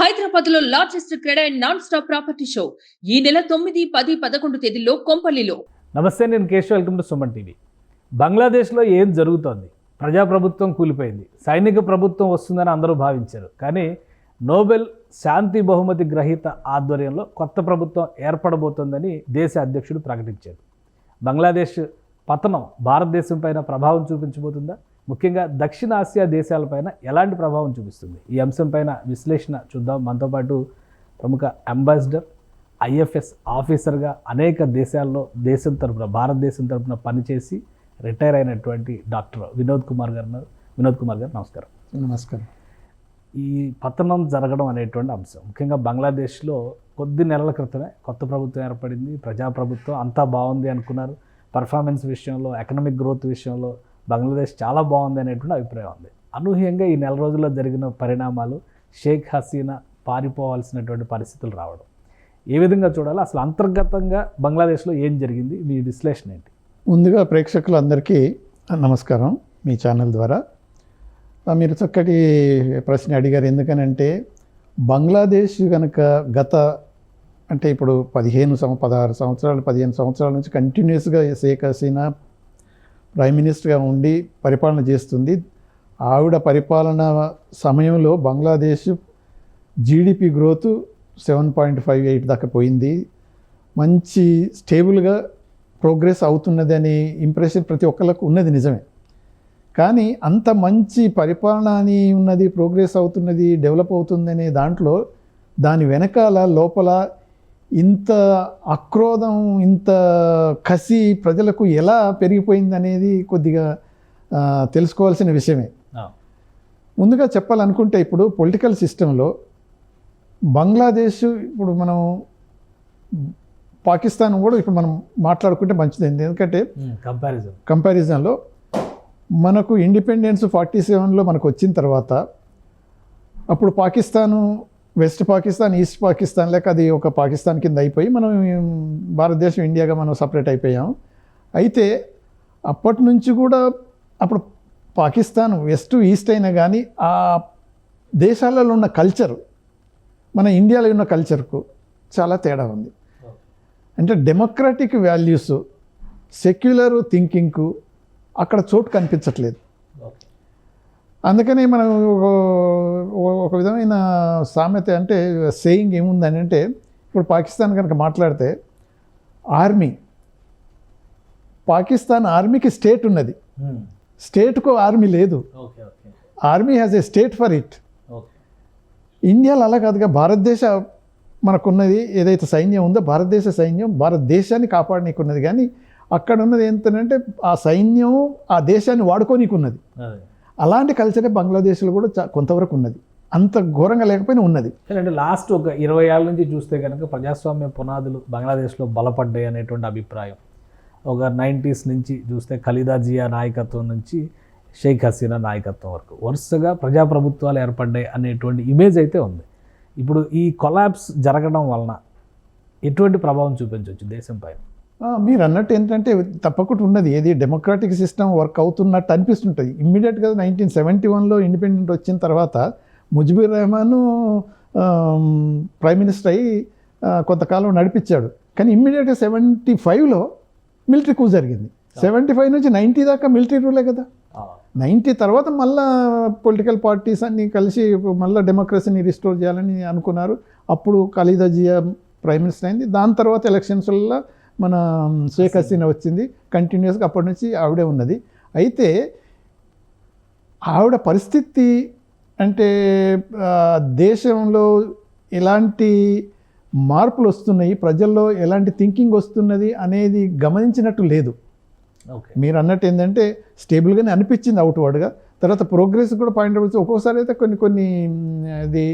హైదరాబాద్లో largest cred and non stop property show. ఈ నెల తొమ్మిది పది పదకొండు తేదీల్లో కొంపల్లిలో. నమస్తే నేను Keshav. Welcome to Suman TV. బంగ్లాదేశ్లో ఏం జరుగుతోంది? ప్రజాప్రభుత్వం కూలిపోయింది. సైనిక ప్రభుత్వం వస్తుందని అందరూ భావించారు. కానీ నోబెల్ శాంతి బహుమతి గ్రహీత ఆధ్వర్యంలో కొత్త ప్రభుత్వం ఏర్పడబోతోందని దేశ అధ్యక్షుడు ప్రకటించారు. బంగ్లాదేశ్ పతనం భారతదేశం పైన ప్రభావం చూపించబోతుందా? ముఖ్యంగా దక్షిణ ఆసియా దేశాలపైన ఎలాంటి ప్రభావం చూపిస్తుంది? ఈ అంశం పైన విశ్లేషణ చూద్దాం. మనతో పాటు ప్రముఖ అంబాసిడర్ ఐఎఫ్ఎస్ ఆఫీసర్గా అనేక దేశాల్లో దేశం తరపున భారతదేశం తరపున పనిచేసి రిటైర్ అయినటువంటి డాక్టర్ వినోద్ కుమార్ గారు వినోద్ కుమార్ గారు నమస్కారం. నమస్కారం. ఈ పతనం జరగడం అనేటువంటి అంశం. ముఖ్యంగా బంగ్లాదేశ్లో కొద్ది నెలల క్రితమే కొత్త ప్రభుత్వం ఏర్పడింది. ప్రజాప్రభుత్వం అంతా బాగుంది అనుకున్నారు. పర్ఫార్మెన్స్ విషయంలో ఎకనామిక్ గ్రోత్ విషయంలో బంగ్లాదేశ్ చాలా బాగుంది అనేటువంటి అభిప్రాయం ఉంది. అనూహ్యంగా ఈ నెల రోజుల్లో జరిగిన పరిణామాలు షేక్ హసీనా పారిపోవాల్సినటువంటి పరిస్థితులు రావడం. ఏ విధంగా చూడాలి అసలు అంతర్గతంగా బంగ్లాదేశ్లో ఏం జరిగింది మీ విశ్లేషణ ఏంటి? ముందుగా ప్రేక్షకులందరికీ నమస్కారం మీ ఛానల్ ద్వారా. మీరు చక్కటి ప్రశ్న అడిగారు ఎందుకనంటే బంగ్లాదేశ్ కనుక గత అంటే ఇప్పుడు పదిహేను సంవ పదహారు సంవత్సరాలు పదిహేను సంవత్సరాల నుంచి కంటిన్యూస్గా షేక్ హసీనా ప్రైమ్ మినిస్టర్గా ఉండి పరిపాలన చేస్తుంది. ఆవిడ పరిపాలన సమయంలో Bangladesh GDP growth seven point five eight దాకా పోయింది. మంచి స్టేబుల్గా ప్రోగ్రెస్ అవుతున్నది అనే ఇంప్రెషన్ ప్రతి ఒక్కరికి ఉన్నది నిజమే. కానీ అంత మంచి పరిపాలన అని ఉన్నది ప్రోగ్రెస్ అవుతున్నది డెవలప్ అవుతుందనే దాంట్లో దాని వెనకాల లోపల ఇంత ఆక్రోధం ఇంత కసి ప్రజలకు ఎలా పెరిగిపోయింది అనేది కొద్దిగా తెలుసుకోవాల్సిన విషయమే. ముందుగా చెప్పాలనుకుంటే ఇప్పుడు పొలిటికల్ సిస్టంలో బంగ్లాదేశ్ ఇప్పుడు మనం పాకిస్తాన్ కూడా ఇప్పుడు మనం మాట్లాడుకుంటే మంచిది ఎందుకంటే కంపారిజన్. కంపారిజన్లో మనకు ఇండిపెండెన్స్ ఫార్టీ సెవెన్లో మనకు వచ్చిన తర్వాత అప్పుడు పాకిస్తాను వెస్ట్ పాకిస్తాన్ ఈస్ట్ పాకిస్తాన్ లేక అది ఒక పాకిస్తాన్ కింద అయిపోయి మనం భారతదేశం ఇండియాగా మనం సపరేట్ అయిపోయాం. అయితే అప్పటి నుంచి కూడా అప్పుడు పాకిస్తాన్ వెస్ట్ ఈస్ట్ అయినా కానీ ఆ దేశాలలో ఉన్న కల్చర్ మన ఇండియాలో ఉన్న కల్చర్కు చాలా తేడా ఉంది. అంటే డెమోక్రాటిక్ వాల్యూస్ సెక్యులర్ థింకింగ్కు అక్కడ చోటు కనిపించట్లేదు. అందుకని మనం ఒక- విధమైన సామెత అంటే సేయింగ్ ఏముందని అంటే ఇప్పుడు పాకిస్తాన్ కనుక మాట్లాడితే ఆర్మీ పాకిస్తాన్ ఆర్మీకి స్టేట్ ఉన్నది. స్టేట్కు ఆర్మీ లేదు. Army has a state for it ఇండియాలో అలా కాదుగా భారతదేశ మనకున్నది ఏదైతే సైన్యం ఉందో భారతదేశ సైన్యం భారతదేశాన్ని కాపాడనీకున్నది. కానీ అక్కడ ఉన్నది ఏంటంటే ఆ సైన్యం ఆ దేశాన్ని వాడుకోనీకున్నది. అలాంటి కల్చరే బంగ్లాదేశ్లో కూడా చా- కొంతవరకు ఉన్నది. అంత ఘోరంగా లేకపోయినా ఉన్నది. అంటే లాస్ట్ ఒక ఇరవై ఏళ్ళ నుంచి చూస్తే కనుక ప్రజాస్వామ్య పునాదులు బంగ్లాదేశ్లో బలపడ్డాయి అనేటువంటి అభిప్రాయం. ఒక నైంటీస్ నుంచి చూస్తే ఖలీదా జియా నాయకత్వం నుంచి షేక్ హసీనా నాయకత్వం వరకు వరుసగా ప్రజాప్రభుత్వాలు ఏర్పడ్డాయి అనేటువంటి ఇమేజ్ అయితే ఉంది. ఇప్పుడు ఈ కొలాబ్స్ జరగడం వలన ఎటువంటి ప్రభావం చూపించవచ్చు దేశం పైన? మీరు అన్నట్టు ఏంటంటే తప్పకుండా ఉన్నది. ఏది డెమోక్రాటిక్ సిస్టమ్ వర్క్ అవుతున్నట్టు అనిపిస్తుంటుంది. ఇమ్మీడియట్గా నైన్టీన్ సెవెంటీ వన్లో ఇండిపెండెంట్ వచ్చిన తర్వాత ముజిబుర్ రెహమాన్ ప్రైమ్ మినిస్టర్ అయ్యి కొంతకాలం నడిపించాడు. కానీ ఇమ్మీడియట్గా సెవెంటీ ఫైవ్లో మిలిటరీ కూ జరిగింది. సెవెంటీ ఫైవ్ నుంచి నైంటీ దాకా మిలిటరీ రూలే కదా? నైంటీ తర్వాత మళ్ళా పొలిటికల్ పార్టీస్ అన్ని కలిసి మళ్ళీ డెమోక్రసీని రిస్టోర్ చేయాలని అనుకున్నారు. అప్పుడు ఖలీదా జియా ప్రైమ్ మినిస్టర్ అయింది. దాని తర్వాత ఎలక్షన్స్లో మన షేక్ హసీనా వచ్చింది. కంటిన్యూస్గా అప్పటి నుంచి ఆవిడే ఉన్నది. అయితే ఆవిడ పరిస్థితి అంటే దేశంలో ఎలాంటి మార్పులు వస్తున్నాయి? ప్రజల్లో ఎలాంటి థింకింగ్ వస్తున్నది అనేది గమనించినట్టు లేదు. ఓకే. మీరు అన్నట్టు ఏంటంటే స్టేబుల్గానే అనిపించింది అవుట్వర్డ్గా తర్వాత ప్రోగ్రెస్ కూడా పాయింట్ అవుట్ ఒక్కోసారి అయితే కొన్ని కొన్ని అది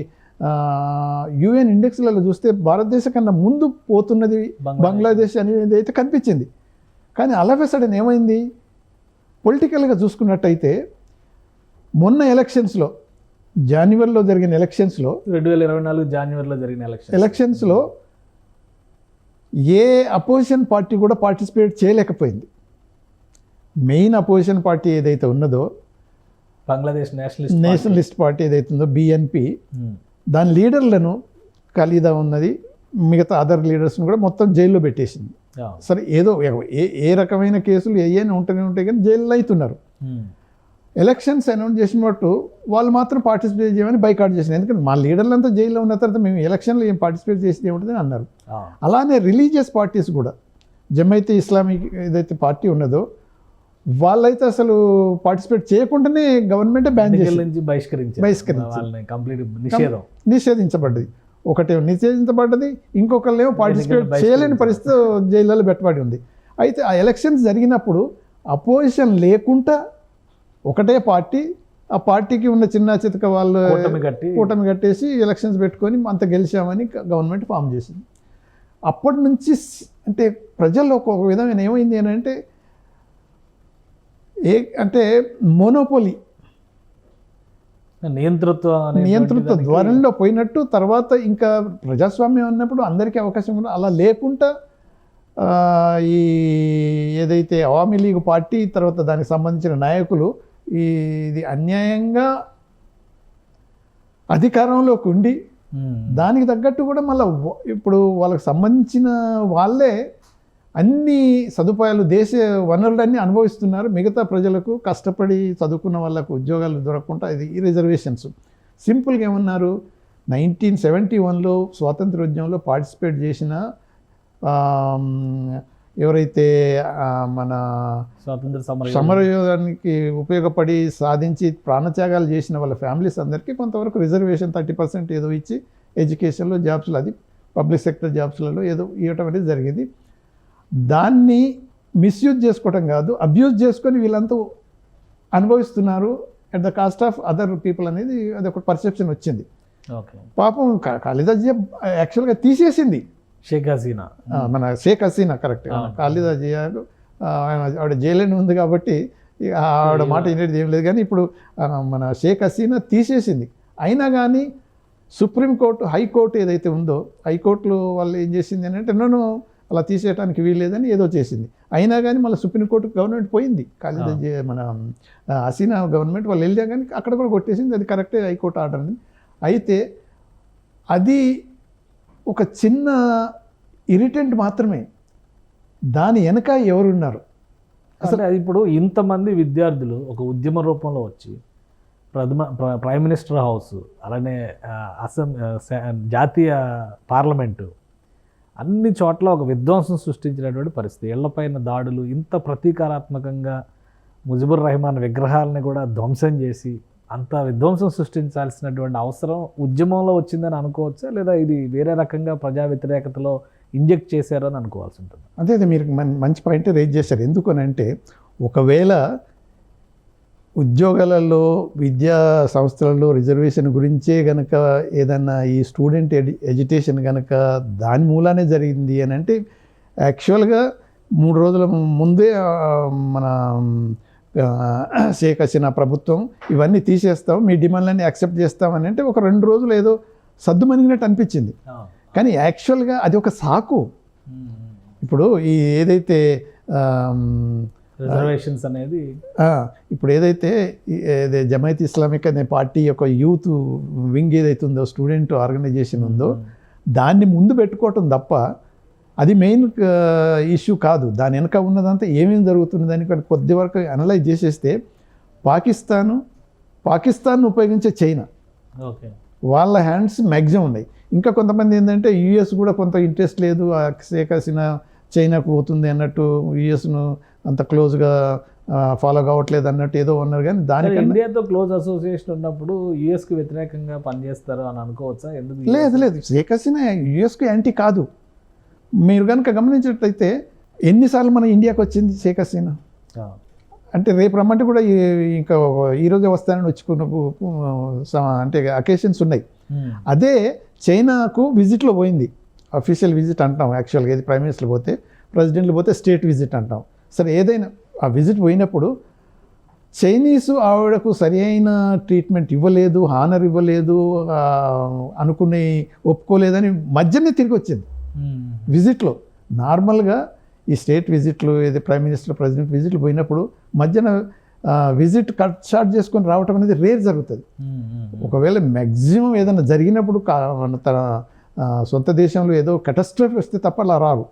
యుఎన్ ఇండెక్స్లలో చూస్తే భారతదేశం కన్నా ముందు పోతున్నది బంగ్లాదేశ్. అనేది అయితే కనిపించింది. కానీ అలా సడన్ ఏమైంది? పొలిటికల్గా చూసుకున్నట్టయితే మొన్న ఎలక్షన్స్లో జనవరిలో జరిగిన ఎలక్షన్స్లో రెండు వేల ఇరవై నాలుగు జనవరిలో జరిగిన ఎలక్షన్ ఎలక్షన్స్లో ఏ అపోజిషన్ పార్టీ కూడా పార్టిసిపేట్ చేయలేకపోయింది. మెయిన్ అపోజిషన్ పార్టీ ఏదైతే ఉన్నదో బంగ్లాదేశ్ నేషనలిస్ట్ నేషనలిస్ట్ పార్టీ ఏదైతే ఉందో బిఎన్పి దాని లీడర్లను ఖలీదా ఉన్నది మిగతా అదర్ లీడర్స్ని కూడా మొత్తం జైల్లో పెట్టేసింది. సరే ఏదో ఏ ఏ రకమైన కేసులు ఏయైనా ఉంటూనే ఉంటాయి కానీ జైల్లో అవుతున్నారు. ఎలక్షన్స్ అనౌన్స్ చేసిన మట్టు వాళ్ళు మాత్రం పార్టిసిపేట్ చేయమని బైకాట్ చేసినారు ఎందుకంటే మా లీడర్లంతా జైల్లో ఉన్న తర్వాత మేము ఎలక్షన్లో ఏం పార్టిసిపేట్ చేసి ఏముంటుంది అన్నారు. అలానే రిలీజియస్ పార్టీస్ కూడా జమైతే ఇస్లామిక్ ఏదైతే పార్టీ ఉన్నదో వాళ్ళైతే అసలు పార్టిసిపేట్ చేయకుండానే గవర్నమెంటే బ్యాన్ చేసి బహిష్కరించారు. బహిష్కరించారు. కంప్లీట్ నిషేధం. నిషేధించబడ్డది. ఒకటే నిషేధించబడ్డది ఇంకొకళ్ళేమో పార్టిసిపేట్ చేయలేని పరిస్థితి జైళ్ళలో పెట్టబడి ఉంది. అయితే ఆ ఎలక్షన్స్ జరిగినప్పుడు అపోజిషన్ లేకుండా ఒకటే పార్టీ ఆ పార్టీకి ఉన్న చిన్న చితక వాళ్ళు కూటమి కట్టి కూటమి కట్టేసి ఎలక్షన్స్ పెట్టుకొని అంత గెలిచామని గవర్నమెంట్ ఫామ్ చేసింది. అప్పటి నుంచి అంటే ప్రజల్లో ఒక విధమైన ఏమైంది అని అంటే ఏ అంటే మోనోపోలీ నియంతృత్వం నియంతృత్వ ద్వారంలో పోయినట్టు తర్వాత ఇంకా ప్రజాస్వామ్యం అన్నప్పుడు అందరికీ అవకాశం ఉంది అలా లేకుండా ఈ ఏదైతే అవామీ లీగ్ పార్టీ తర్వాత దానికి సంబంధించిన నాయకులు ఈ ఇది అన్యాయంగా అధికారంలోకి ఉండి. దానికి తగ్గట్టు కూడా మళ్ళీ ఇప్పుడు వాళ్ళకి సంబంధించిన వాళ్ళే అన్ని సదుపాయాలు దేశ వనరులన్నీ అనుభవిస్తున్నారు. మిగతా ప్రజలకు కష్టపడి చదువుకున్న వాళ్ళకు ఉద్యోగాలు దొరకకుండా ఇది ఈ రిజర్వేషన్స్ సింపుల్గా ఏమన్నారు? నైన్టీన్ సెవెంటీ వన్లో స్వాతంత్రోద్యమంలో పార్టిసిపేట్ చేసిన ఎవరైతే మన స్వాతంత్ర సమర సమరయోధానికి ఉపయోగపడి సాధించి ప్రాణత్యాగాలు చేసిన వాళ్ళ ఫ్యామిలీస్ అందరికీ కొంతవరకు రిజర్వేషన్ థర్టీ పర్సెంట్ ఏదో ఇచ్చి ఎడ్యుకేషన్లో జాబ్స్లో అది పబ్లిక్ సెక్టర్ జాబ్స్లలో ఏదో ఇవ్వటం అనేది జరిగింది. దాన్ని మిస్యూజ్ చేసుకోవటం కాదు అబ్యూజ్ చేసుకొని వీళ్ళంతా అనుభవిస్తున్నారు at the cost of other people అనేది అది ఒక పర్సెప్షన్ వచ్చింది. ఓకే. పాపం జియా యాక్చువల్గా తీసేసింది. షేక్ హసీనా. మన షేక్ హసీనా కరెక్ట్. ఖాళీదా జియాకు ఆయన ఆవిడ జైలుని ఉంది కాబట్టి ఆవిడ మాట వినేది ఏం లేదు కానీ ఇప్పుడు మన షేక్ హసీనా తీసేసింది. అయినా కానీ సుప్రీంకోర్టు హైకోర్టు ఏదైతే ఉందో హైకోర్టులో వాళ్ళు ఏం చేసింది అని అంటే నన్ను అలా తీసేయడానికి వీల్లేదని ఏదో చేసింది. అయినా కానీ మళ్ళీ సుప్రీంకోర్టు గవర్నమెంట్ పోయింది. జియా మన హసీనా గవర్నమెంట్ వాళ్ళు వెళ్ళా కానీ అక్కడ కూడా కొట్టేసింది. అది కరెక్టే హైకోర్టు ఆర్డర్ అని. అయితే అది ఒక చిన్న ఇరిటెంట్ మాత్రమే. దాని వెనక ఎవరున్నారు? అసలు అది ఇప్పుడు ఇంతమంది విద్యార్థులు ఒక ఉద్యమ రూపంలో వచ్చి ప్రథమ ప్ర- ప్రైమ్ మినిస్టర్ హౌస్ అలానే ఆ, అసం ఆ, స- జాతీయ పార్లమెంటు అన్ని చోట్ల ఒక విధ్వంసం సృష్టించినటువంటి పరిస్థితి. ఇళ్ళపైన దాడులు ఇంత ప్రతీకారాత్మకంగా ముజిబుర్ రెహమాన్ విగ్రహాలని కూడా ధ్వంసం చేసి అంత విధ్వంసం సృష్టించాల్సినటువంటి అవసరం ఉద్యమంలో వచ్చిందని అనుకోవచ్చా? లేదా ఇది వేరే రకంగా ప్రజా వ్యతిరేకతలో ఇంజెక్ట్ చేశారని అనుకోవాల్సి ఉంటుంది. అదే మీరు మంచి పాయింట్ రేజ్ చేశారు. ఎందుకనంటే ఒకవేళ ఉద్యోగాలలో విద్యా సంస్థలలో రిజర్వేషన్ గురించే గనక ఏదన్నా ఈ స్టూడెంట్ ఎడ్యు ఎడ్యుకేషన్ గనక దాని మూలానే జరిగింది అని అంటే యాక్చువల్గా మూడు రోజుల ముందే మన షేక్ హసీనా ప్రభుత్వం ఇవన్నీ తీసేస్తాం మీ డిమాండ్లన్నీ యాక్సెప్ట్ చేస్తామని అంటే ఒక రెండు రోజులు ఏదో సద్దుమణిగినట్టు అనిపించింది. కానీ యాక్చువల్గా అది ఒక సాకు. ఇప్పుడు ఈ ఏదైతే రిజర్వేషన్స్ అనేది ఇప్పుడు ఏదైతే ఏదే జమైత్ ఇస్లామిక్ అనే పార్టీ యొక్క యూత్ వింగ్ ఏదైతే ఉందో స్టూడెంట్ ఆర్గనైజేషన్ ఉందో దాన్ని ముందు పెట్టుకోవటం తప్ప అది మెయిన్ ఇష్యూ కాదు. దాని వెనక ఉన్నదంతా ఏమేమి జరుగుతుంది దాని కొన్ని కొద్ది వరకు అనలైజ్ చేసేస్తే పాకిస్తాను పాకిస్తాన్ ఉపయోగించే చైనా. ఓకే. వాళ్ళ హ్యాండ్స్ మ్యాక్సిమం ఉన్నాయి. ఇంకా కొంతమంది ఏంటంటే యుఎస్ కూడా కొంత ఇంట్రెస్ట్ లేదు షేక్ హసీనా చైనాకు పోతుంది అన్నట్టు యుఎస్ను అంత క్లోజ్గా ఫాలో కావట్లేదు అన్నట్టు ఏదో ఉన్నారు కానీ దానికన్నా ఇండియాతో క్లోజ్ అసోసియేషన్ ఉన్నప్పుడు యుఎస్కి వ్యతిరేకంగా పనిచేస్తారు అని అనుకోవచ్చా? ఎందుకు లేదు లేదు. షేక్ హసీనా యుఎస్కి యాంటీ కాదు. మీరు కనుక గమనించినట్లయితే ఎన్నిసార్లు మన ఇండియాకి వచ్చింది షేక్ హసీనా? అంటే రేపు రమ్మంటే కూడా ఈ- ఇంకా ఈరోజే వస్తానని వచ్చుకున్న అంటే అకేషన్స్ ఉన్నాయి. అదే చైనాకు విజిట్లో పోయింది. అఫీషియల్ విజిట్ అంటాం యాక్చువల్గా ఏది ప్రైమ్ మినిస్టర్ పోతే ప్రెసిడెంట్లు పోతే స్టేట్ విజిట్ అంటాం సరే ఏదైనా ఆ విజిట్ పోయినప్పుడు చైనీసు ఆవిడకు సరి అయిన ట్రీట్మెంట్ ఇవ్వలేదు హానర్ ఇవ్వలేదు అనుకుని ఒప్పుకోలేదని మధ్యనే తిరిగి వచ్చింది. విజిట్లో నార్మల్గా ఈ స్టేట్ విజిట్లు ఏది ప్రైమ్ మినిస్టర్ ప్రెసిడెంట్ విజిట్లు పోయినప్పుడు మధ్యన విజిట్ కట్ షార్ట్ చేసుకొని రావటం అనేది రేర్ జరుగుతుంది. ఒకవేళ మ్యాక్సిమం ఏదైనా జరిగినప్పుడు తన సొంత దేశంలో ఏదో కటస్ట్రఫీ వస్తే తప్ప అలా రారు.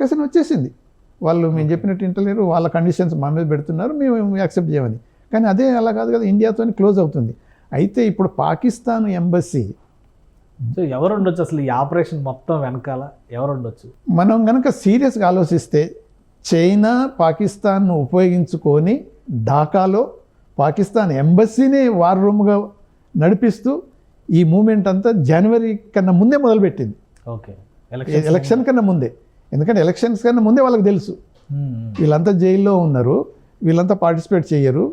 హసీనా వచ్చేసింది. వాళ్ళు మేము చెప్పినట్టు ఇంటలేరు వాళ్ళ కండిషన్స్ మా మీద పెడుతున్నారు మేము యాక్సెప్ట్ చేయమని. కానీ అదే అలా కాదు కదా ఇండియాతో క్లోజ్ అవుతుంది. అయితే ఇప్పుడు పాకిస్తాన్ ఎంబసీ సో ఎవరు ఉండొచ్చు అసలు ఈ ఆపరేషన్ మొత్తం వెనకాల? ఎవరు ఉండొచ్చు? మనం కనుక సీరియస్గా ఆలోచిస్తే చైనా పాకిస్తాన్ను ఉపయోగించుకొని ఢాకాలో పాకిస్తాన్ ఎంబసీనే వార్ రూమ్గా నడిపిస్తూ ఈ మూమెంట్ అంతా జనవరి కన్నా ముందే మొదలుపెట్టింది. ఓకే. ఎలక్షన్ కన్నా ముందే. ఎందుకంటే ఎలక్షన్స్ కన్నా ముందే వాళ్ళకి తెలుసు. వీళ్ళంతా జైల్లో ఉన్నారు. వీళ్ళంతా పార్టిసిపేట్ చేయరు.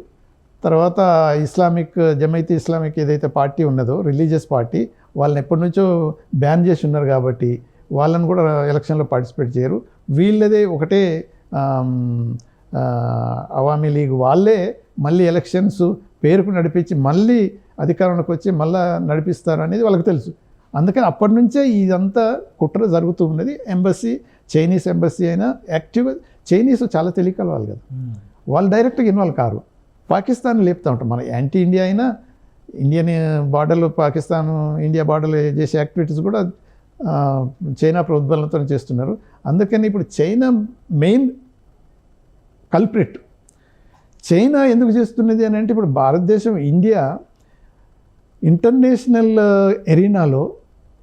తర్వాత ఇస్లామిక్ జమైతీ ఇస్లామిక్ ఏదైతే పార్టీ ఉన్నదో రిలీజియస్ పార్టీ వాళ్ళని ఎప్పటి నుంచో బ్యాన్ చేసి ఉన్నారు కాబట్టి వాళ్ళని కూడా ఎలక్షన్లో పార్టిసిపేట్ చేయరు. వీళ్ళదే ఒకటే అవామీ లీగ్ వాళ్ళే మళ్ళీ ఎలక్షన్స్ పేరుకు నడిపించి మళ్ళీ అధికారంలోకి వచ్చి మళ్ళీ నడిపిస్తారు అనేది వాళ్ళకి తెలుసు. అందుకని అప్పటి నుంచే ఇదంతా కుట్ర జరుగుతూ ఉన్నది. ఎంబసీ చైనీస్ ఎంబసీ అయినా యాక్టివ్గా చైనీస్ చాలా తెలియకల వాళ్ళు కదా వాళ్ళు డైరెక్ట్గా ఇన్వాల్వ్ కారు. పాకిస్తాన్ లేపుతూ ఉంటాం. మన యాంటీ ఇండియా అయినా ఇండియన్ బార్డర్లో పాకిస్తాన్ ఇండియా బార్డర్లో చేసే యాక్టివిటీస్ కూడా చైనా ప్రోద్బలంతో చేస్తున్నారు. అందుకని ఇప్పుడు చైనా మెయిన్ కల్ప్రిట్ చైనా ఎందుకు చేస్తున్నది అని అంటే ఇప్పుడు భారతదేశం ఇండియా ఇంటర్నేషనల్ ఎరీనాలో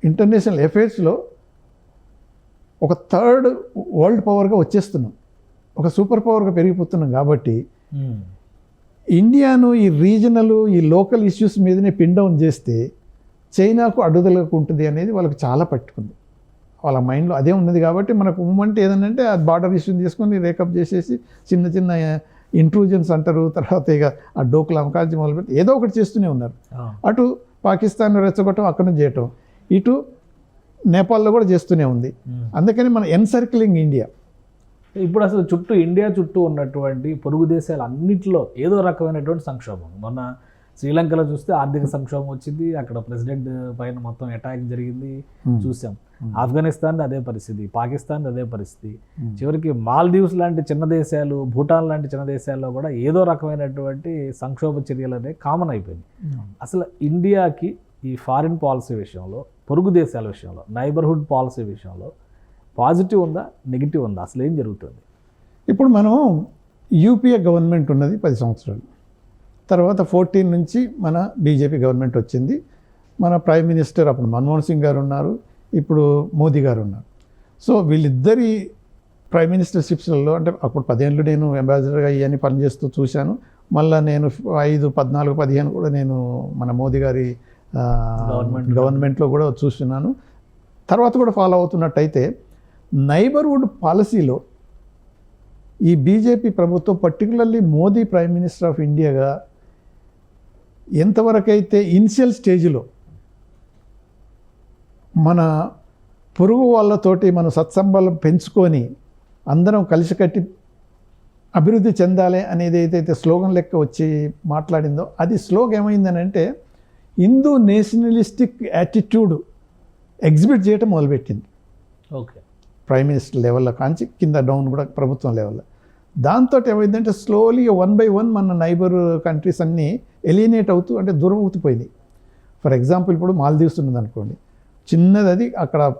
ఇంటర్నేషనల్ అఫైర్స్లో ఒక థర్డ్ వరల్డ్ పవర్గా వచ్చేస్తున్నాం. ఒక సూపర్ పవర్గా పెరిగిపోతున్నాం కాబట్టి ఇండియాను ఈ రీజనల్ ఈ లోకల్ ఇష్యూస్ మీదనే పిన్ డౌన్ చేస్తే చైనాకు అడ్డుదలకు ఉంటుంది అనేది వాళ్ళకి చాలా పట్టుకుంది. వాళ్ళ మైండ్లో అదే ఉన్నది కాబట్టి మనకు మూమెంట్ ఏదంటే ఆ బార్డర్ ఇష్యూని తీసుకొని రేకప్ చేసేసి చిన్న చిన్న ఇంట్రూజన్స్ అంటారు తర్వాత ఇక ఆ డోకులు అమకాల్చి మొదలుపెట్టి ఏదో ఒకటి చేస్తూనే ఉన్నారు. అటు పాకిస్తాన్ రెచ్చగొట్టడం అక్కడ నుంచి చేయటం. ఇటు నేపాల్లో కూడా చేస్తూనే ఉంది. అందుకని మన ఎన్సర్కిలింగ్ ఇండియా. ఇప్పుడు అసలు చుట్టూ ఇండియా చుట్టూ ఉన్నటువంటి పొరుగు దేశాలు అన్నింటిలో ఏదో రకమైనటువంటి సంక్షోభం. మొన్న శ్రీలంకలో చూస్తే ఆర్థిక సంక్షోభం వచ్చింది. అక్కడ ప్రెసిడెంట్ పైన మొత్తం అటాక్ జరిగింది. చూసాం. ఆఫ్ఘనిస్తాన్ అదే పరిస్థితి. పాకిస్తాన్ అదే పరిస్థితి. చివరికి మాల్దీవ్స్ లాంటి చిన్న దేశాలు భూటాన్ లాంటి చిన్న దేశాల్లో కూడా ఏదో రకమైనటువంటి సంక్షోభ చర్యలు అనేవి కామన్ అయిపోయింది అసలు ఇండియాకి ఈ ఫారిన్ పాలసీ విషయంలో పొరుగు దేశాల విషయంలో నైబర్హుడ్ పాలసీ విషయంలో పాజిటివ్ ఉందా నెగిటివ్ ఉందా? అసలు ఏం జరుగుతుంది? ఇప్పుడు మనం యూపీఏ గవర్నమెంట్ ఉన్నది పది సంవత్సరాలు. తర్వాత ఫోర్టీన్ నుంచి మన బీజేపీ గవర్నమెంట్ వచ్చింది. మన ప్రైమ్ మినిస్టర్ అప్పుడు మన్మోహన్ సింగ్ గారు ఉన్నారు. ఇప్పుడు మోదీ గారు ఉన్నారు. సో వీళ్ళిద్దరి ప్రైమ్ మినిస్టర్షిప్స్లలో అంటే అప్పుడు పదేళ్ళు నేను అంబాసిడర్గా ఇవన్నీ పనిచేస్తూ చూశాను. మళ్ళీ నేను ఐదు పద్నాలుగు పదిహేను కూడా నేను మన మోదీ గారి గవర్నమెంట్లో కూడా చూస్తున్నాను. తర్వాత కూడా ఫాలో అవుతున్నట్టయితే నైబర్వుడ్ పాలసీలో ఈ బీజేపీ ప్రభుత్వం particularly Modi prime minister of ఇండియాగా ఎంతవరకైతే ఇనిషియల్ స్టేజ్లో మన పొరుగు వాళ్ళతోటి మన సత్సంబంధం పెంచుకొని అందరం కలిసికట్టి అభివృద్ధి చెందాలి అనేది ఏదైతే స్లోగన్ లెక్క వచ్చి మాట్లాడిందో అది స్లోగన్ ఏమైందని అంటే హిందూ నేషనలిస్టిక్ యాటిట్యూడ్ ఎగ్జిబిట్ చేయటం మొదలుపెట్టింది. ఓకే. ప్రైమ్ మినిస్టర్ లెవెల్లో కాంచి కింద డౌన్ కూడా ప్రభుత్వం లెవెల్లో. దాంతో ఏమైందంటే స్లోలీ వన్ బై వన్ మన నైబర్ కంట్రీస్ అన్నీ ఎలినేట్ అవుతూ అంటే దూరం అవుతుపోయినాయి ఫర్ ఎగ్జాంపుల్ ఇప్పుడు మాల్దీవ్స్ ఉన్నదనుకోండి. చిన్నది అది అక్కడ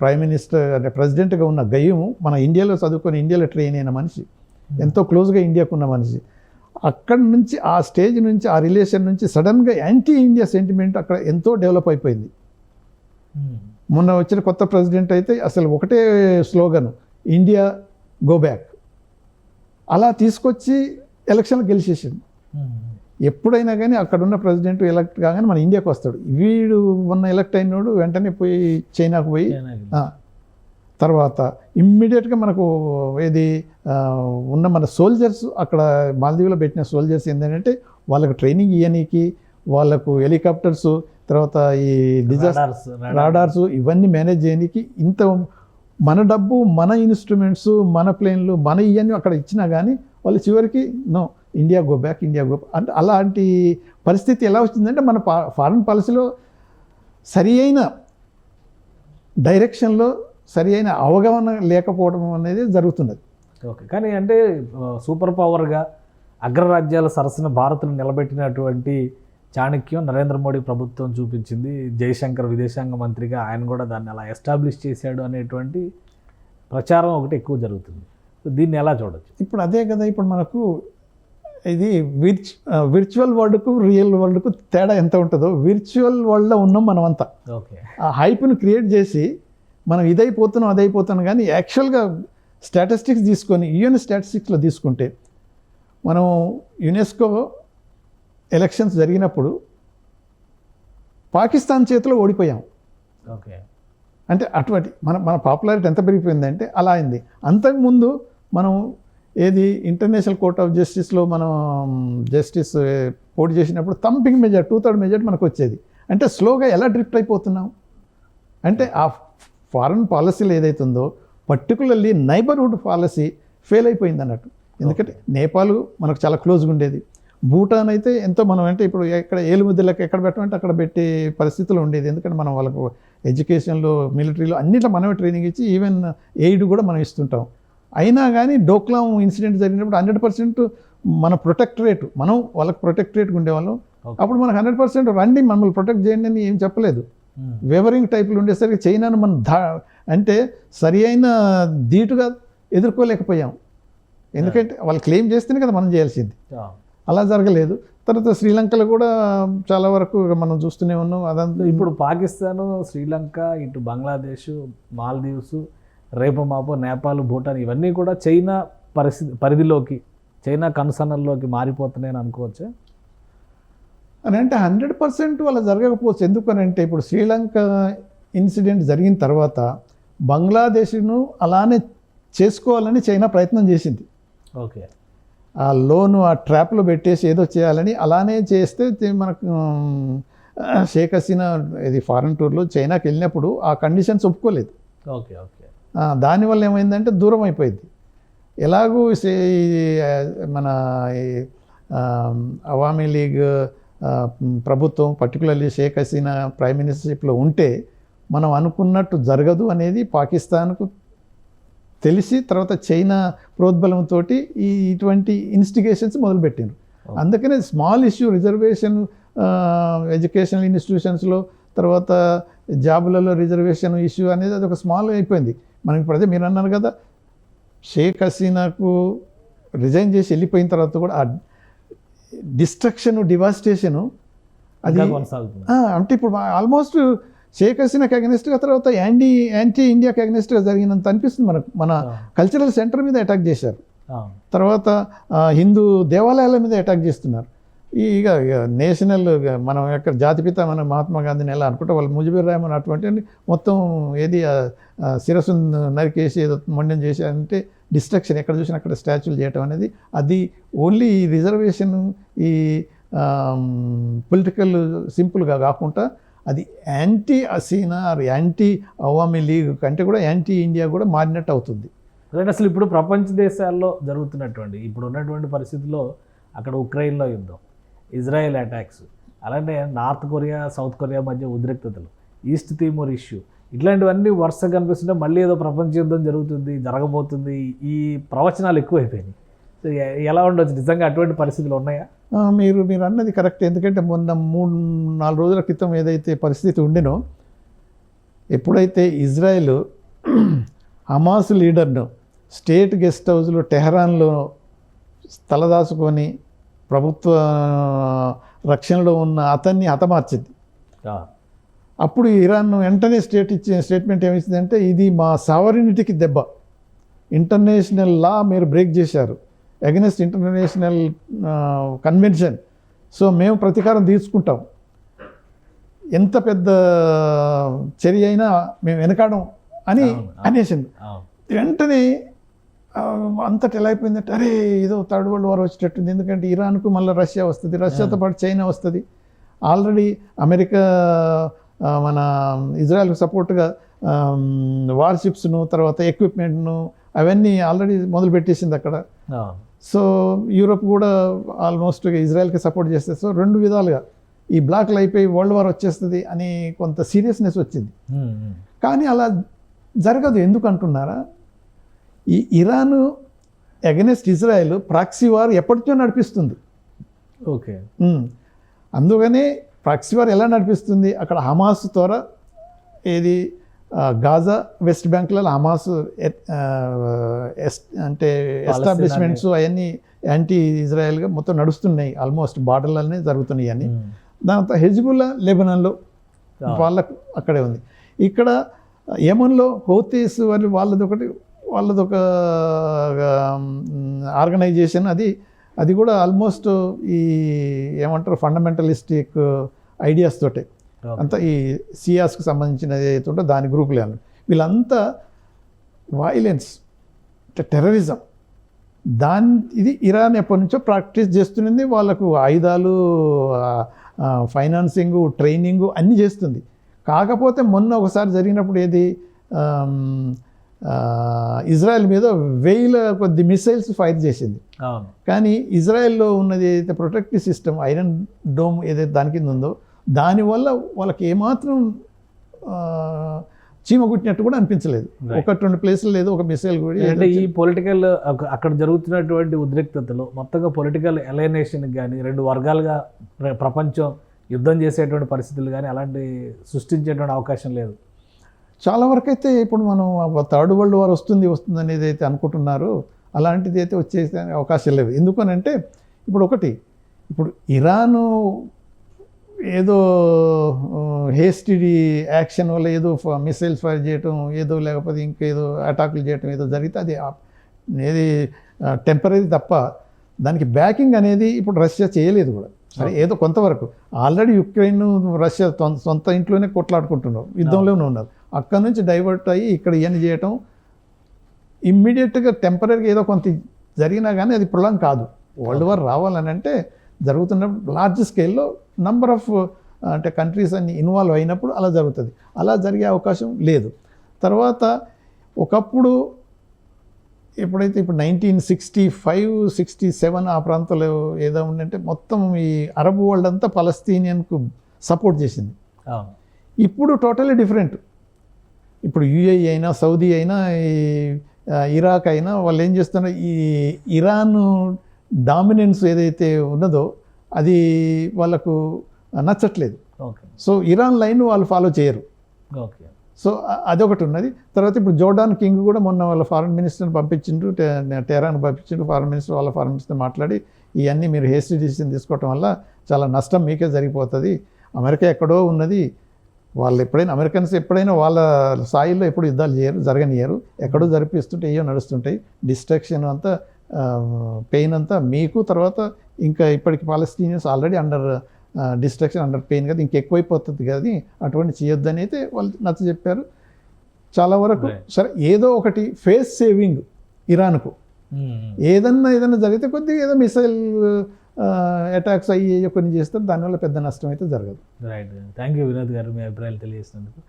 ప్రైమ్ మినిస్టర్ అంటే ప్రెసిడెంట్గా ఉన్న గయ్యము మన ఇండియాలో చదువుకొని ఇండియాలో ట్రైన్ అయిన మనిషి. ఎంతో క్లోజ్గా ఇండియాకు ఉన్న మనిషి. అక్కడి నుంచి ఆ స్టేజ్ నుంచి ఆ రిలేషన్ నుంచి సడన్గా యాంటీ ఇండియా సెంటిమెంట్ అక్కడ ఎంతో డెవలప్ అయిపోయింది. మొన్న వచ్చిన కొత్త ప్రెసిడెంట్ అయితే అసలు ఒకటే స్లోగన్ ఇండియా గో బ్యాక్. అలా తీసుకొచ్చి ఎలక్షన్లు గెలిచేసింది. ఎప్పుడైనా కానీ అక్కడ ఉన్న ప్రెసిడెంట్ ఎలక్ట్ కాగానే మన ఇండియాకి వస్తాడు. వీడు మొన్న ఎలక్ట్ అయినోడు వెంటనే పోయి చైనాకు పోయి తర్వాత ఇమ్మీడియట్గా మనకు ఏది ఉన్న మన సోల్జర్స్ అక్కడ మాల్దీవులో పెట్టిన సోల్జర్స్ ఏంటంటే వాళ్ళకు ట్రైనింగ్ ఇవ్వనీకి వాళ్ళకు హెలికాప్టర్స్ తర్వాత ఈ డిజాస్టర్ రాడార్స్ ఇవన్నీ మేనేజ్ చేయడానికి ఇంత మన డబ్బు మన ఇన్స్ట్రుమెంట్స్ మన ప్లేన్లు మన ఇవన్నీ అక్కడ ఇచ్చినా కానీ వాళ్ళు చివరికి no India go back India go అంటే అలాంటి పరిస్థితి ఎలా వచ్చిందంటే మన ఫారిన్ పాలసీలో సరి అయిన డైరెక్షన్లో సరి అయిన అవగాహన లేకపోవడం అనేది జరుగుతున్నది. ఓకే. కానీ అంటే సూపర్ పవర్గా అగ్రరాజ్యాల సరసన భారత్ను నిలబెట్టినటువంటి చాణక్యం నరేంద్ర మోడీ ప్రభుత్వం చూపించింది. జయశంకర్ విదేశాంగ మంత్రిగా ఆయన కూడా దాన్ని అలా ఎస్టాబ్లిష్ చేశాడు అనేటువంటి ప్రచారం ఒకటి ఎక్కువ జరుగుతుంది. సో దీన్ని ఎలా చూడొచ్చు? ఇప్పుడు అదే కదా ఇప్పుడు మనకు ఇది విర్చ్ విర్చువల్ వరల్డ్కు రియల్ వరల్డ్కు తేడా ఎంత ఉంటుందో? విర్చువల్ వరల్డ్లో ఉన్నాం మనం అంతా ఓకే. ఆ హైప్ను క్రియేట్ చేసి మనం ఇదైపోతున్నాం అదైపోతున్నాం. కానీ యాక్చువల్గా స్టాటిస్టిక్స్ తీసుకొని యుఎన్ స్టాటిస్టిక్స్లో తీసుకుంటే మనం యునెస్కో ఎలక్షన్స్ జరిగినప్పుడు పాకిస్తాన్ చేతిలో ఓడిపోయాం. ఓకే. అంటే అటువంటి మన మన పాపులారిటీ ఎంత పెరిగిపోయిందంటే అలా అయింది. అంతకుముందు మనం ఏది ఇంటర్నేషనల్ కోర్ట్ ఆఫ్ జస్టిస్లో మనం జస్టిస్ పోటీ చేసినప్పుడు thumping majority two third majority మనకు వచ్చేది అంటే స్లోగా ఎలా డ్రిఫ్ట్ అయిపోతున్నాం? అంటే ఆ ఫారెన్ పాలసీలు ఏదైతుందో పర్టికులర్లీ నైబర్హుడ్ పాలసీ ఫెయిల్ అయిపోయింది అన్నట్టు ఎందుకంటే నేపాల్ మనకు చాలా క్లోజ్గా ఉండేది. భూటాన్ అయితే ఎంతో మనం అంటే ఇప్పుడు ఎక్కడ ఏలుముద్దలకు ఎక్కడ పెట్టమంటే అక్కడ పెట్టే పరిస్థితులు ఉండేది. ఎందుకంటే మనం వాళ్ళకు ఎడ్యుకేషన్లో మిలిటరీలో అన్నిట్లో మనమే ట్రైనింగ్ ఇచ్చి ఈవెన్ ఎయిడ్ కూడా మనం ఇస్తుంటాం. అయినా కానీ డోక్లాం ఇన్సిడెంట్ జరిగినప్పుడు హండ్రెడ్ పర్సెంట్ మన ప్రొటెక్టరేట్ మనం వాళ్ళకి ప్రొటెక్టరేట్గా ఉండేవాళ్ళం. అప్పుడు మనకు హండ్రెడ్ పర్సెంట్ రండి మమ్మల్ని ప్రొటెక్ట్ చేయండి అని ఏం చెప్పలేదు. వేవరింగ్ టైపులు ఉండేసరికి చైనాను మనం ధా అంటే సరి అయిన ధీటుగా ఎదుర్కోలేకపోయాం. ఎందుకంటే వాళ్ళు క్లెయిమ్ చేస్తేనే కదా మనం చేయాల్సింది. అలా జరగలేదు. తర్వాత శ్రీలంకలో కూడా చాలా వరకు మనం చూస్తూనే ఉన్నాం. అదంతా ఇప్పుడు పాకిస్తాన్ శ్రీలంక ఇటు బంగ్లాదేశ్ మాల్దీవ్స్ రేపు మాపో నేపాల్ భూటాన్ ఇవన్నీ కూడా చైనా పరిస్థితి పరిధిలోకి చైనా కనుసన్నల్లోకి మారిపోతున్నాయని అనుకోవచ్చు? అని అంటే హండ్రెడ్ పర్సెంట్ అలా జరగకపోవచ్చు. ఎందుకనంటే ఇప్పుడు శ్రీలంక ఇన్సిడెంట్ జరిగిన తర్వాత బంగ్లాదేశ్ను అలానే చేసుకోవాలని చైనా ప్రయత్నం చేసింది. ఓకే. ఆ లోను ఆ ట్రాప్లో పెట్టేసి ఏదో చేయాలని అలానే చేస్తే మనకు షేక్ హసీనా ఇది ఫారెన్ టూర్లో చైనాకి వెళ్ళినప్పుడు ఆ కండిషన్స్ ఒప్పుకోలేదు. Okay okay. దానివల్ల ఏమైందంటే దూరం అయిపోయింది. ఎలాగూ మన అవామీ లీగ్ ప్రభుత్వం పర్టికులర్లీ షేక్ హసీనా ప్రైమ్ మినిస్టర్షిప్లో ఉంటే మనం అనుకున్నట్టు జరగదు అనేది పాకిస్తాన్కు తెలిసి తర్వాత చైనా ప్రోద్బలంతో ఈ ఇటువంటి ఇన్స్టిగేషన్స్ మొదలుపెట్టిండ్రు. అందుకనే స్మాల్ ఇష్యూ రిజర్వేషన్ ఎడ్యుకేషనల్ ఇన్స్టిట్యూషన్స్లో తర్వాత జాబులలో రిజర్వేషన్ ఇష్యూ అనేది అది ఒక స్మాల్ అయిపోయింది. మనకి ఇప్పుడు అదే మీరు అన్నారు కదా షేక్ హసీనాకు రిజైన్ చేసి వెళ్ళిపోయిన తర్వాత కూడా ఆ డిస్ట్రక్షన్ డివాస్టేషను అది అంటే ఇప్పుడు ఆల్మోస్ట్ షేక్ హసీనాకి అగెనిస్ట్గా తర్వాత యాంటీ యాంటీ ఇండియాకి అగెనిస్ట్గా జరిగినంత అనిపిస్తుంది మనకు మన. కల్చరల్ సెంటర్ మీద అటాక్ చేశారు. తర్వాత హిందూ దేవాలయాల మీద అటాక్ చేస్తున్నారు ఈ ఇక నేషనల్ మనం యొక్క జాతిపిత మన మహాత్మా గాంధీని ఎలా అనుకుంటే వాళ్ళు ముజిబుర్ రెహమాన్ అటువంటి మొత్తం ఏది శిరస్సు నరికేసి ఏదో మొండం చేసి అంటే డిస్ట్రక్షన్ ఎక్కడ చూసినా అక్కడ స్టాచ్యూలు చేయటం అనేది అది ఓన్లీ ఈ రిజర్వేషన్ ఈ పొలిటికల్ సింపుల్గా కాకుండా అది anti Hasina or anti Awami League కంటే కూడా యాంటీ ఇండియా కూడా మారినట్టు అవుతుంది. అదే అసలు ఇప్పుడు ప్రపంచ దేశాల్లో జరుగుతున్నటువంటి ఇప్పుడు ఉన్నటువంటి పరిస్థితుల్లో అక్కడ ఉక్రెయిన్లో యుద్ధం ఇజ్రాయెల్ అటాక్స్ అలానే నార్త్ కొరియా సౌత్ కొరియా మధ్య ఉద్రిక్తతలు ఈస్ట్ తీమూర్ ఇష్యూ ఇట్లాంటివన్నీ వరుసగా కనిపిస్తుంటే మళ్ళీ ఏదో ప్రపంచ యుద్ధం జరుగుతుంది జరగబోతుంది. ఈ ప్రవచనాలు ఎక్కువైపోయినాయి. సో ఎలా ఉండొచ్చు? నిజంగా అటువంటి పరిస్థితులు ఉన్నాయా? మీరు మీరు అన్నది కరెక్ట్. ఎందుకంటే మొన్న మూడు నాలుగు రోజుల క్రితం ఏదైతే పరిస్థితి ఉండినో ఎప్పుడైతే ఇజ్రాయెల్ హమాస్ లీడర్ను స్టేట్ గెస్ట్ హౌస్లో టెహరాన్లో తలదాచుకొని ప్రభుత్వ రక్షణలో ఉన్న అతన్ని హతమార్చింది. అప్పుడు ఇరాన్ వెంటనే స్టేట్ ఇచ్చిన స్టేట్మెంట్ ఏమిచ్చిందంటే ఇది మా సావరినిటీకి దెబ్బ. ఇంటర్నేషనల్ లా మీరు బ్రేక్ చేశారు. Against international convention. సో మేము ప్రతీకారం తీసుకుంటాం. ఎంత పెద్ద చర్య అయినా మేము వెనకాడం అని. అనేసింది. వెంటనే అంతటి ఎలా అయిపోయిందంటే అరే ఏదో థర్డ్ వరల్డ్ వార్ వచ్చేటట్టుంది. ఎందుకంటే ఇరాన్కు మళ్ళీ రష్యా వస్తుంది. రష్యాతో పాటు చైనా వస్తుంది. ఆల్రెడీ అమెరికా మన ఇజ్రాయెల్కి సపోర్ట్గా వార్షిప్స్ను తర్వాత ఎక్విప్మెంట్ను అవన్నీ ఆల్రెడీ మొదలు పెట్టేసింది అక్కడ. సో యూరోప్ కూడా ఆల్మోస్ట్ ఇజ్రాయెల్కి సపోర్ట్ చేస్తే సో రెండు విధాలుగా. ఈ బ్లాక్లు అయిపోయి వరల్డ్ వార్ వచ్చేస్తుంది అని కొంత సీరియస్నెస్ వచ్చింది. కానీ అలా జరగదు. ఎందుకు అంటున్నారా? ఈ Iran against Israel proxy war ఎప్పటికో నడిపిస్తుంది. ఓకే. అందుకనే ప్రాక్సీ వార్ ఎలా నడిపిస్తుంది? అక్కడ హమాస్ ద్వారా ఏది గాజా వెస్ట్ బ్యాంక్లలో హమాస్ అంటే ఎస్టాబ్లిష్మెంట్స్ అవన్నీ యాంటీ ఇజ్రాయెల్గా మొత్తం నడుస్తున్నాయి. ఆల్మోస్ట్ బార్డర్లనే జరుగుతున్నాయి అన్నీ. దాంతో హెజ్బుల్లా లెబనాన్లో వాళ్ళకు అక్కడే ఉంది. ఇక్కడ యమన్లో హోతీస్ వాళ్ళు వాళ్ళది ఒకటి వాళ్ళది ఒక ఆర్గనైజేషన్ అది అది కూడా ఆల్మోస్ట్ ఈ ఏమంటారు ఫండమెంటలిస్టిక్ ఐడియాస్ తోటే. అంతా ఈ సియాస్కి సంబంధించినది ఏదైతే ఉంటుందో దాని గ్రూపులే అన్నమాట. వీళ్ళంతా వాయిలెన్స్ టెర్రరిజం దాని ఇది ఇరాన్ ఎప్పటి నుంచో ప్రాక్టీస్ చేస్తున్నది వాళ్ళకు ఆయుధాలు ఫైనాన్సింగ్ ట్రైనింగ్ అన్నీ చేస్తుంది. కాకపోతే మొన్న ఒకసారి జరిగినప్పుడు ఏది ఇజ్రాయెల్ మీద వేల కొద్ది మిసైల్స్ ఫైర్ చేసింది. కానీ ఇజ్రాయెల్లో ఉన్నది ఏదైతే ప్రొటెక్టివ్ సిస్టమ్ ఐరన్ డోమ్ ఏదైతే దాని కింద ఉందో దానివల్ల వాళ్ళకి ఏమాత్రం చీమ కుట్టినట్టు కూడా అనిపించలేదు. ఒకటి రెండు ప్లేసులు లేదు ఒక మిసైల్ కూడా అంటే ఈ పొలిటికల్ అక్కడ జరుగుతున్నటువంటి ఉద్రిక్తతలు మొత్తంగా పొలిటికల్ ఎలైనేషన్ కానీ రెండు వర్గాలుగా ప్ర- ప్రపంచం యుద్ధం చేసేటువంటి పరిస్థితులు కానీ అలాంటి సృష్టించేటువంటి అవకాశం లేదు. చాలా వరకు అయితే ఇప్పుడు మనం థర్డ్ వరల్డ్ వార్ వస్తుంది వస్తుంది అనేది అయితే అనుకుంటున్నారో. అలాంటిది అయితే వచ్చే అవకాశం లేవు ఎందుకనంటే ఇప్పుడు ఒకటి ఇప్పుడు ఇరాను ఏదో హేస్టిడి యాక్షన్ వల్ల ఏదో మిసైల్స్ ఫైర్ చేయటం ఏదో లేకపోతే ఇంకేదో అటాకులు చేయటం ఏదో జరిగితే అది ఏది టెంపరీ తప్ప దానికి బ్యాకింగ్ అనేది ఇప్పుడు రష్యా చేయలేదు కూడా. సరే ఏదో కొంతవరకు. ఆల్రెడీ యుక్రెయిన్ రష్యా సొంత ఇంట్లోనే కొట్లాడుకుంటున్నారు. యుద్ధంలోనే ఉన్నారు. అక్కడ నుంచి డైవర్ట్ అయ్యి ఇక్కడ ఇవన్నీ చేయటం? ఇమ్మీడియట్గా టెంపరీగా ఏదో కొంత జరిగినా కానీ అది ప్రొలాంగ్ కాదు. వరల్డ్ వార్ రావాలని అంటే జరుగుతున్న లార్జ్ స్కేల్లో నంబర్ ఆఫ్ అంటే కంట్రీస్ అన్ని ఇన్వాల్వ్ అయినప్పుడు అలా జరుగుతుంది. అలా జరిగే అవకాశం లేదు. తర్వాత ఒకప్పుడు ఎప్పుడైతే ఇప్పుడు nineteen sixty five sixty seven ఆ ప్రాంతంలో ఏదో ఉందంటే మొత్తం ఈ అరబ్ వరల్డ్ అంతా పలస్తీనియన్కు సపోర్ట్ చేసింది. ఇప్పుడు టోటలీ డిఫరెంట్ ఇప్పుడు యుఏఈ అయినా సౌదీ అయినా ఈ ఇరాక్ అయినా వాళ్ళు ఏం చేస్తున్నారు? ఈ ఇరాన్ డామినెన్స్ ఏదైతే ఉన్నదో అది వాళ్ళకు నచ్చట్లేదు. ఓకే. సో ఇరాన్ లైన్ వాళ్ళు ఫాలో చేయరు. ఓకే. సో అదొకటి ఉన్నది. తర్వాత ఇప్పుడు జోర్డాన్ కింగ్ కూడా మొన్న వాళ్ళ ఫారెన్ మినిస్టర్ని పంపించిండ్రు టెహరాన్ పంపించిండ్రు ఫారెన్ మినిస్టర్ వాళ్ళ ఫారెన్ మినిస్టర్ మాట్లాడి ఇవన్నీ మీరు హేస్టీ డిసిషన్ తీసుకోవటం వల్ల చాలా నష్టం మీకే జరిగిపోతుంది. అమెరికా ఎక్కడో ఉన్నది. వాళ్ళు ఎప్పుడైనా అమెరికన్స్ ఎప్పుడైనా వాళ్ళ స్థాయిలో ఎప్పుడు యుద్ధాలు చేయరు జరగనియరు. ఎక్కడో జరిపిస్తుంటే ఏయో నడుస్తుంటాయి. డిస్ట్రక్షన్ అంతా పెయిన్ అంతా మీకు తర్వాత ఇంకా ఇప్పటికి Palestinians already under destruction under pain కదా ఇంకెక్కువైపోతుంది కదా అటువంటి చేయొద్దని అయితే వాళ్ళు నచ్చ చెప్పారు. చాలా వరకు. సరే ఏదో ఒకటి ఫేస్ సేవింగ్ ఇరాన్కు. ఏదన్నా ఏదన్నా జరిగితే కొద్దిగా ఏదో మిసైల్ అటాక్స్ అయ్యి కొన్ని చేస్తారు దానివల్ల పెద్ద నష్టం అయితే జరగదు. రైట్ థ్యాంక్ యూ వినోద్ గారు మీ అభిప్రాయాలు తెలియజేసినందుకు.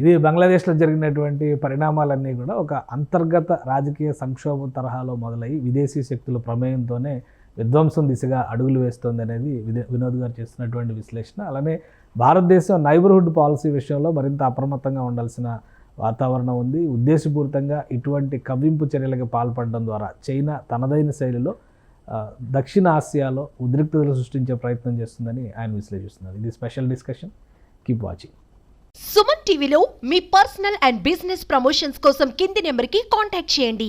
ఇది బంగ్లాదేశ్లో జరిగినటువంటి పరిణామాలన్నీ కూడా ఒక అంతర్గత రాజకీయ సంక్షోభం తరహాలో మొదలై విదేశీ శక్తుల ప్రమేయంతోనే విధ్వంసం దిశగా అడుగులు వేస్తోంది అనేది వినోద్ గారు చేస్తున్నటువంటి విశ్లేషణ. అలానే భారతదేశం నైబర్హుడ్ పాలసీ విషయంలో మరింత అప్రమత్తంగా ఉండాల్సిన వాతావరణం ఉంది. ఉద్దేశపూరితంగా ఇటువంటి కవ్వింపు చర్యలకు పాల్పడడం ద్వారా చైనా తనదైన శైలిలో దక్షిణ ఆసియాలో ఉద్రిక్తతలు సృష్టించే ప్రయత్నం చేస్తుందని ఆయన విశ్లేషిస్తున్నారు. ఇది special discussion. Keep watching Suman టీవీలో మీ పర్సనల్ అండ్ బిజినెస్ ప్రమోషన్స్ కోసం కింది నెంబర్కి కాంటాక్ట్ చేయండి.